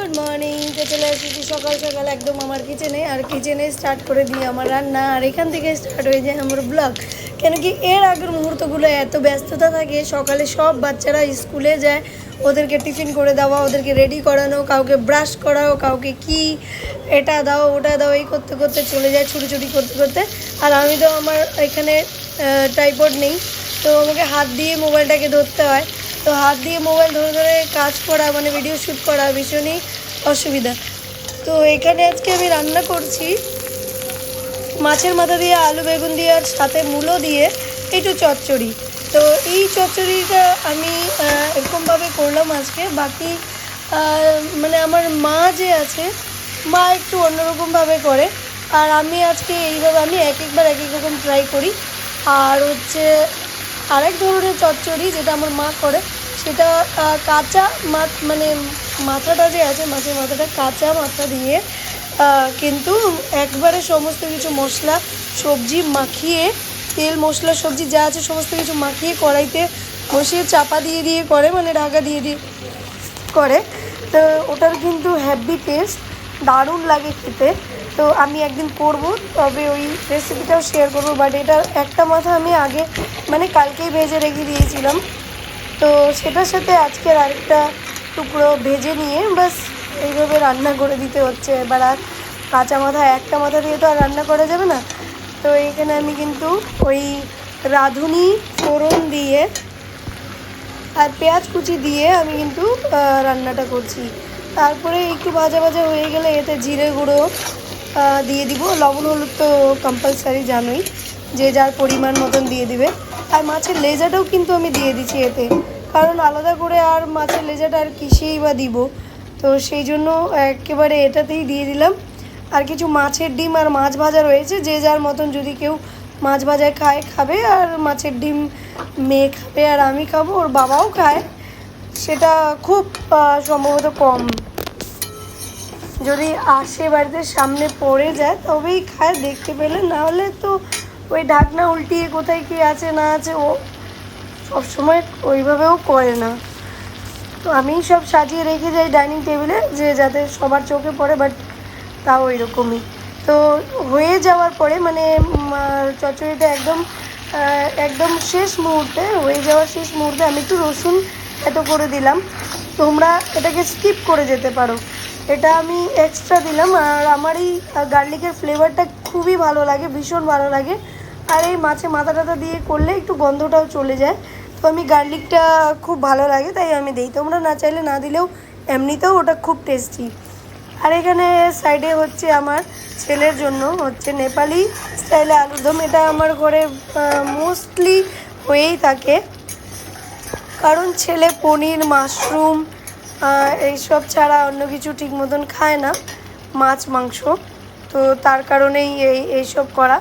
Good morning তো চলে এসেছি সকাল সকাল একদম আমার কিচেনে আর কিচেনে স্টার্ট করে দিই আমার রান্না। আর এখান থেকে স্টার্ট হয়ে যায় আমার ব্লগ কেন কি এর আগের মুহূর্তগুলো এত ব্যস্ততা থাকে, সকালে সব বাচ্চারা স্কুলে যায়। ওদেরকে টিফিন করে দেওয়া, ওদেরকে রেডি করানো, কাউকে ব্রাশ করাও, কাউকে কি এটা দাও, ওটা দাও, এই করতে করতে চলে যায়, ছুটি ছুটি করতে করতে। আর আমি তো আমার এখানে টাইপড নেই। তো আমাকে হাত দিয়ে মোবাইলটাকে ধরতে হয়। তো হাত দিয়ে মোবাইল ধরে ধরে কাজ করা মানে ভিডিও শ্যুট করা, ভীষণই অসুবিধা। তো এখানে আজকে আমি রান্না করছি মাছের মাথা দিয়ে আলু, বেগুন দিয়ে আর সাথে মূলো দিয়ে একটু চচ্চড়ি। তো এই চচ্চড়িটা আমি এরকমভাবে করলাম আজকে। বাকি মানে আমার মা যে আছে, মা একটু অন্যরকমভাবে করে। আর আমি আজকে এইভাবে আমি এক একবার এক এক রকম ট্রাই করি। আর হচ্ছে আরেক ধরনের চচ্চড়ি যেটা আমার মা করে, সেটা কাঁচা মাছ মানে মাথাটা যে আছে, মাছের মাথাটা কাঁচা মাথা দিয়ে কিন্তু একবারে সমস্ত কিছু মশলা, সবজি মাখিয়ে, তেল, মশলা, সবজি যা আছে সমস্ত কিছু মাখিয়ে কড়াইতে বসিয়ে চাপা দিয়ে দিয়ে করে মানে ঢাকা দিয়ে দিয়ে করে। তো ওটার কিন্তু হ্যাভি টেস্ট দারুণ লাগে খেতে। তো আমি একদিন করব, তবে ওই রেসিপিটাও শেয়ার করব বাট এটা একটা মাথা আমি আগে মানে কালকেই ভেজে রেখে দিয়েছিলাম। তো সেটার সাথে আজকের আরেকটা টুকরো ভেজে নিয়ে বাস এইভাবে রান্না করে দিতে হচ্ছে। এবার আর কাঁচা মাথা, একটা মাথা দিয়ে তো আর রান্না করা যাবে না। তো এইখানে আমি কিন্তু ওই রাঁধুনি ফোড়ন দিয়ে আর পেঁয়াজ কুচি দিয়ে আমি কিন্তু রান্নাটা করছি। তারপরে একটু ভাজা ভাজা হয়ে গেলে এতে জিরে গুঁড়ো দিয়ে দিব। লবণ, হলুদ তো কম্পালসারি জানোই। যে যার পরিমাণ মতন দিয়ে দিবে। আর মাছের লেজাটাও কিন্তু আমি দিয়ে দিচ্ছি এতে। কারণ আলাদা করে আর মাছের লেজাটা আর কিসেই বা দিব। তো সেই জন্য একেবারে এটাতেই দিয়ে দিলাম। আর কিছু মাছের ডিম আর মাছ ভাজা রয়েছে। যে যার মতন যদি কেউ মাছ ভাজায় খায়, খাবে। আর মাছের ডিম মেয়ে খাবে আর আমি খাব, ওর বাবাও খায়। সেটা খুব সম্ভবত কম। যদি আসে বাড়িতে সামনে পড়ে যায়, তবেই খায়, দেখতে পেলে। না হলে তো ওই ঢাকনা উল্টিয়ে কোথায় কি আছে, না আছে, ও সবসময় ওইভাবেও করে না। তো আমি সব সাজিয়ে রেখে যাই ডাইনিং টেবিলে, যে যাতে সবার চোখে পড়ে, বাট তাও এরকমই তো হয়ে যাওয়ার পরে মানে চচ্চড়িটা একদম একদম শেষ মুহূর্তে, হয়ে যাওয়ার শেষ মুহূর্তে আমি একটু রসুন এত করে দিলাম। তোমরা এটাকে স্কিপ করে যেতে পারো। এটা আমি এক্সট্রা দিলাম, আর আমার এই গার্লিকের ফ্লেভারটা খুবই ভালো লাগে, ভীষণ ভালো লাগে। আর এই মাছে মাথা টাথা দিয়ে করলে একটু গন্ধটাও চলে যায়। তো আমি গার্লিকটা খুব ভালো লাগে, তাই আমি দিই। তোমরা না চাইলে না দিলেও এমনিতেও ওটা খুব টেস্টি আর এখানে সাইডে হচ্ছে আমার ছেলের জন্য হচ্ছে নেপালি স্টাইলে আলুর দম। এটা আমার ঘরে মোস্টলি হয়েই থাকে। কারণ ছেলে পনির, মাশরুম এইসব ছাড়া অন্য কিছু ঠিক মতন খায় না, মাছ, মাংস। তো তার কারণেই এই, এইসব করা।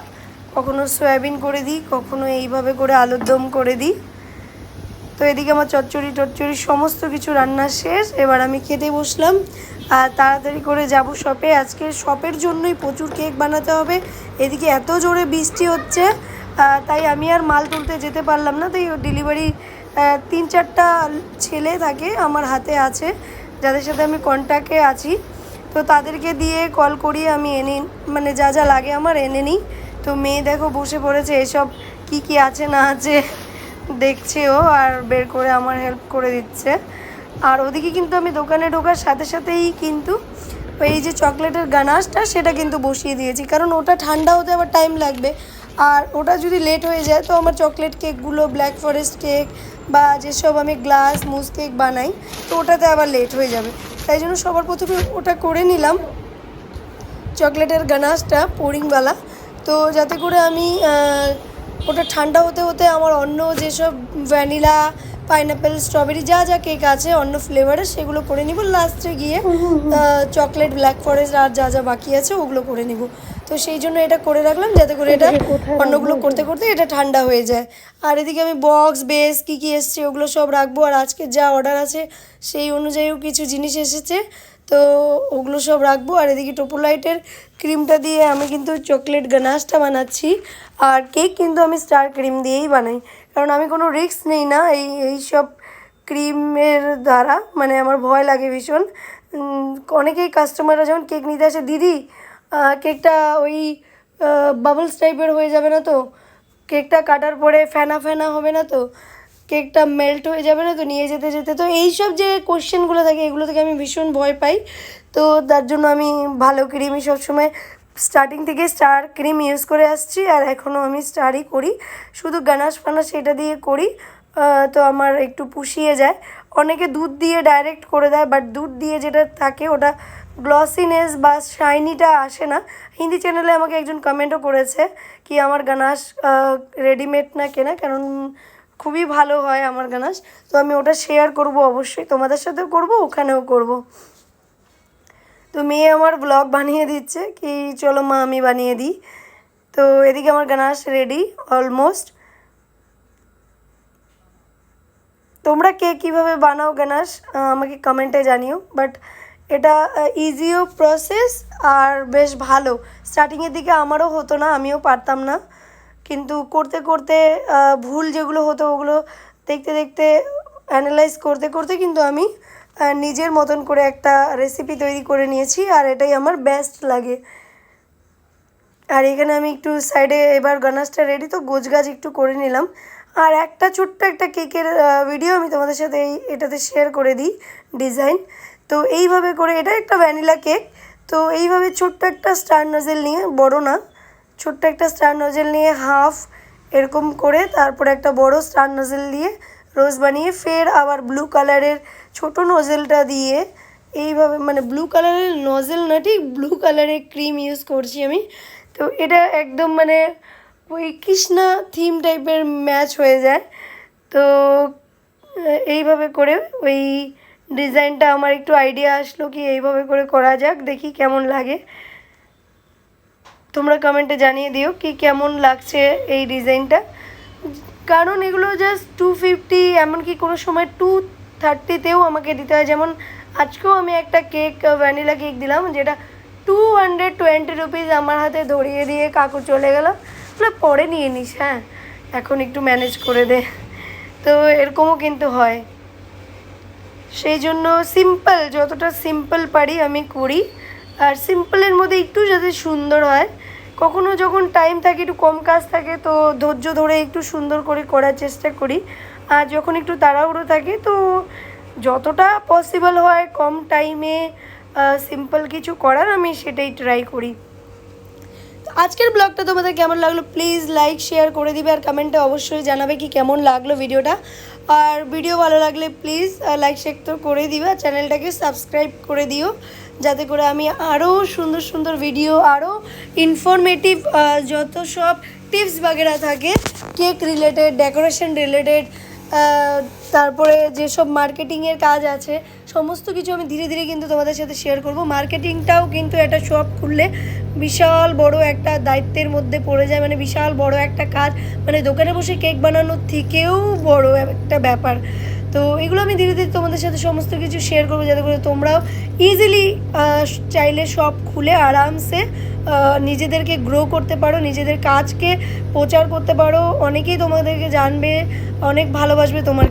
কখনো সয়াবিন করে দিই, কখনো এইভাবে করে আলুর দম করে দিই। তো এদিকে আমার চচ্চড়ি টচ্চড়ি সমস্ত কিছু রান্না শেষ। এবার আমি খেতে বসলাম। আর তাড়াতাড়ি করে যাব শপে। আজকে শপের জন্যই প্রচুর কেক বানাতে হবে। এদিকে এত জোরে বৃষ্টি হচ্ছে তাই আমি আর মাল তুলতে যেতে পারলাম না। তাই ডেলিভারি তিন চারটা ছেলে থাকে আমার হাতে আছে, যাদের সাথে আমি কন্ট্যাক্টে আছি। তো তাদেরকে দিয়ে কল করিয়ে আমি এনে মানে যা যা লাগে আমার এনে নিই। তো মেয়ে দেখো বসে পড়েছে, এসব কি কি আছে না আছে দেখছে ও আর বের করে আমার হেল্প করে দিচ্ছে। আর ওদিকে কিন্তু আমি দোকানে ঢোকার সাথে সাথেই কিন্তু ওই যে চকলেটের গানাশটা সেটা কিন্তু বসিয়ে দিয়েছি। কারণ ওটা ঠান্ডা হতে আবার টাইম লাগবে। আর ওটা যদি লেট হয়ে যায়, তো আমার চকলেট কেকগুলো ব্ল্যাক ফরেস্ট কেক বা যেসব আমি গ্লাস মুস কেক বানাই তো ওটাতে আবার লেট হয়ে যাবে। তাই জন্য সবার প্রথমে ওটা করে নিলাম। চকলেটের গানাশটা পোরিংওয়ালা তো যাতে করে আমি ওটা ঠান্ডা হতে হতে আমার অন্য যেসব ভ্যানিলা পাইনাপেল স্ট্রবেরি যা যা কেক আছে অন্য ফ্লেভারের সেগুলো করে নিব। লাস্টে গিয়ে চকলেট ব্ল্যাক ফরেস্ট আর যা যা বাকি আছে ওগুলো করে নিব। তো সেই জন্য এটা করে রাখলাম যাতে করে এটা অন্যগুলো করতে করতে এটা ঠান্ডা হয়ে যায়। আর এদিকে আমি বক্স বেস কী কী এসছে ওগুলো সব রাখব। আর আজকে যা অর্ডার আছে সেই অনুযায়ীও কিছু জিনিস এসেছে। তো ওগুলো সব রাখব। আর এদিকে টোপোলাইটের ক্রিমটা দিয়ে আমি কিন্তু চকলেট গানাশটা বানাচ্ছি। আর কেক কিন্তু আমি স্টার ক্রিম দিয়েই বানাই। কারণ আমি কোনো রিস্ক নেই না এই এই সব ক্রিমের দ্বারা। মানে আমার ভয় লাগে ভীষণ। অনেকেই কাস্টমাররা যখন কেক নিতে আসে দিদি কেকটা ওই বাবলস টাইপের হয়ে যাবে না তো? কেকটা কাটার পরে ফেনা ফেনা হবে না তো? কেকটা মেল্ট হয়ে যাবে না তো? নিয়ে যেতে যেতে তো এইসব যে কোশ্চেনগুলো থাকে, এগুলো থেকে আমি ভীষণ ভয় পাই। তো তার জন্য আমি ভালো ক্রিমই সবসময় স্টার্টিং থেকে স্টার ক্রিম ইউজ করে আসছি, আর এখনও আমি স্টারই করি। শুধু গানাশ ফানাশ এটা দিয়ে করি। তো আমার একটু পুষিয়ে যায়। অনেকে দুধ দিয়ে ডাইরেক্ট করে দেয় বাট দুধ দিয়ে যেটা থাকে ওটা গ্লসিনেস বা শাইনিটা আসে না। হিন্দি চ্যানেলে আমাকে একজন কমেন্টও করেছে কি, আমার গানাশ রেডিমেড না কেনা, কারণ খুবই ভালো হয় আমার গানাশ। তো আমি ওটা শেয়ার করব অবশ্যই। তোমাদের সাথেও করব, ওখানেও করব। তো মেয়ে আমার ব্লগ বানিয়ে দিচ্ছে, কি, চলো মা, আমি বানিয়ে দিই। তো এদিকে আমার গানাশ রেডি অলমোস্ট তোমরা কে কীভাবে বানাও গানাশ আমাকে কমেন্টে জানিও। বাট এটা ইজিও প্রসেস আর বেশ ভালো। স্টার্টিংয়ের দিকে আমারও হতো না, আমিও পারতাম না। কিন্তু করতে করতে ভুল যেগুলো হতো ওগুলো দেখতে দেখতে অ্যানালাইজ করতে করতে কিন্তু আমি নিজের মতন করে একটা রেসিপি তৈরি করে নিয়েছি আর এটাই আমার বেস্ট লাগে। আর এখানে আমি একটু সাইডে এবার গানাসটা রেডি তো গোছ গাছ একটু করে নিলাম। আর একটা ছোট্ট একটা কেকের ভিডিও আমি তোমাদের সাথে এই, এটাতে শেয়ার করে দিই ডিজাইন তো এইভাবে করে, এটা একটা ভ্যানিলা কেক তো এইভাবে ছোট্ট একটা স্টার নজেল নিয়ে, বড় না, ছোট্ট একটা স্টার নজেল নিয়ে হাফ এরকম করে, তারপরে একটা বড় স্টার নজেল দিয়ে রোজ বানিয়ে, ফের আবার ব্লু কালারের ছোট নজেলটা দিয়ে এইভাবে মানে ব্লু কালারের নজেল না, ঠিক ব্লু কালারের ক্রিম ইউজ করছি আমি। তো এটা একদম মানে ওই কৃষ্ণা থিম টাইপের ম্যাচ হয়ে যায়। তো এইভাবে করে ওই ডিজাইনটা আমার একটু আইডিয়া আসলো কি এইভাবে করে করা যাক, দেখি কেমন লাগে। তোমরা কমেন্টে জানিয়ে দিও কি কেমন লাগছে এই ডিজাইনটা কারণ এগুলো জাস্ট টু ফিফটি এমনকি কোনো সময় টু থার্টিতেও আমাকে দিতে হয়। যেমন আজকেও আমি একটা কেক ভ্যানিলা কেক দিলাম, যেটা টু হান্ড্রেড টোয়েন্টি রুপিস আমার হাতে ধরিয়ে দিয়ে কাকু চলে গেল। বলে পরে নিয়ে নিস হ্যাঁ? এখন একটু ম্যানেজ করে দে। তো এরকমও কিন্তু হয়। সেই জন্য সিম্পল যতটা সিম্পল পারি আমি করি। আর সিম্পলের মধ্যে একটু যাতে সুন্দর হয়, কখনো যখন টাইম থাকে, একটু কম কাজ থাকে, তো ধৈর্য ধরে একটু সুন্দর করে করার চেষ্টা করি। আর যখন একটু তাড়াহুড়ো থাকে, তো যতটা পসিবল হয়, কম টাইমে সিম্পল কিছু করার আমি সেটাই ট্রাই করি। আজকের ব্লগটা তোমাদের কেমন লাগল প্লিজ লাইক, শেয়ার করে দিবে আর কমেন্টে অবশ্যই জানাবে কি কেমন লাগল ভিডিওটা। আর ভিডিও ভালো লাগলে প্লিজ লাইক শেয়ার তো করে দিবে আর চ্যানেলটাকে সাবস্ক্রাইব করে দিও। যাতে করে আমি আরও সুন্দর সুন্দর ভিডিও আরও ইনফরমেটিভ যত সব টিপস বাগেরা থাকে কেক রিলেটেড ডেকোরেশন রিলেটেড তারপরে যেসব মার্কেটিংয়ের কাজ আছে, সমস্ত কিছু আমি ধীরে ধীরে কিন্তু তোমাদের সাথে শেয়ার করব। মার্কেটিংটাও কিন্তু একটা শপ খুললে বিশাল বড় একটা দায়িত্বের মধ্যে পড়ে যায় মানে বিশাল বড় একটা কাজ। মানে দোকানে বসে কেক বানানোর থেকেও বড় একটা ব্যাপার। তো এগুলো আমি ধীরে ধীরে তোমাদের সাথে সমস্ত কিছু শেয়ার করব, যাতে করে তোমরাও ইজিলি চাইলে সব খুলে আরামসে নিজেদেরকে গ্রো করতে পারো, নিজেদের কাজকে প্রচার করতে পারো। অনেকেই তোমাদেরকে জানবে, অনেক ভালোবাসবে তোমার